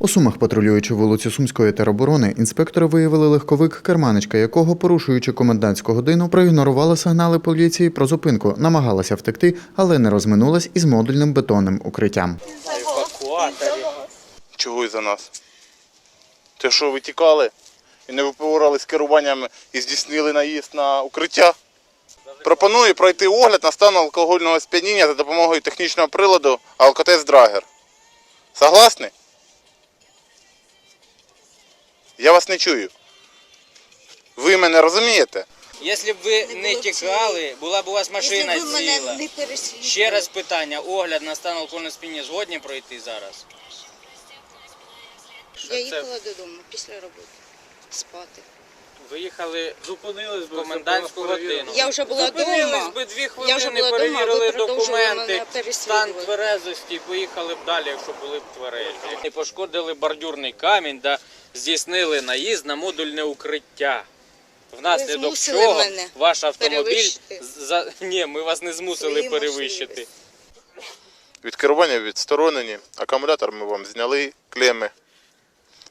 У Сумах, патрулюючи вулицю Сумської тероборони, інспектори виявили легковик, керманичка якого, порушуючи комендантську годину, проігнорувала сигнали поліції про зупинку, намагалася втекти, але не розминулась із модульним бетонним укриттям. Чого із за нас? Те, що ви тікали і не випорали з керуванням і здійснили наїзд на укриття? Пропоную пройти огляд на стан алкогольного сп'яніння за допомогою технічного приладу Alcotest Драгер. Согласні? Я вас не чую. Ви мене розумієте? Якщо б ви не тікали, була б у вас машина Якщо ви мене ціла. не. Ще раз питання, огляд на стан алкогольного сп'яніння згодні пройти зараз? Я їхала додому після роботи спати. Виїхали, зупинились в комендантську годину. Я вже була Зупинились дома. би дві Я вже хвилини, була перевірили ви продовжували документи, мене стан тверезості і поїхали б далі, якщо були б тверезі. І пошкодили бордюрний камінь, да здійснили наїзд на модульне укриття. Внаслідок змусили чого мене ваш автомобіль перевищити. за ні, ми вас не змусили Свої перевищити. можливості. Від керування відсторонені. Акумулятор ми вам зняли, клеми,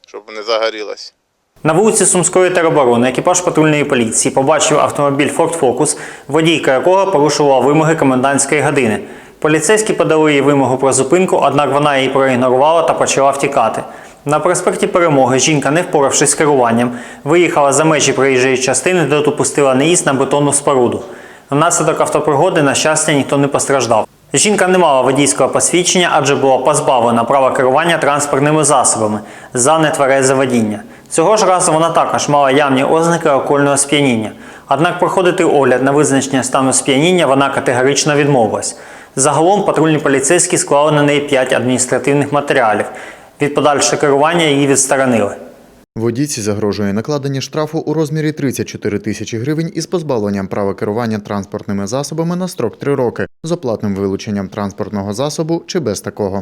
щоб не загорілось. На вулиці Сумської тероборони екіпаж патрульної поліції побачив автомобіль Ford Focus, водійка якого порушувала вимоги комендантської години. Поліцейські подали їй вимогу про зупинку, однак вона її проігнорувала та почала втікати. На проспекті Перемоги жінка, не впоравшись з керуванням, виїхала за межі проїжджої частини, де допустила неїзд на бетонну споруду. Внаслідок автопригоди, на щастя, ніхто не постраждав. Жінка не мала водійського посвідчення, адже була позбавлена права керування транспортними засобами за нетверезе водіння. Цього ж разу вона також мала явні ознаки алкогольного сп'яніння. Однак проходити огляд на визначення стану сп'яніння вона категорично відмовилась. Загалом патрульні поліцейські склали на неї 5 адміністративних матеріалів. Від подальшого керування її відсторонили. Водійці загрожує накладення штрафу у розмірі 34 тисячі гривень із позбавленням права керування транспортними засобами на строк 3 роки з оплатним вилученням транспортного засобу чи без такого.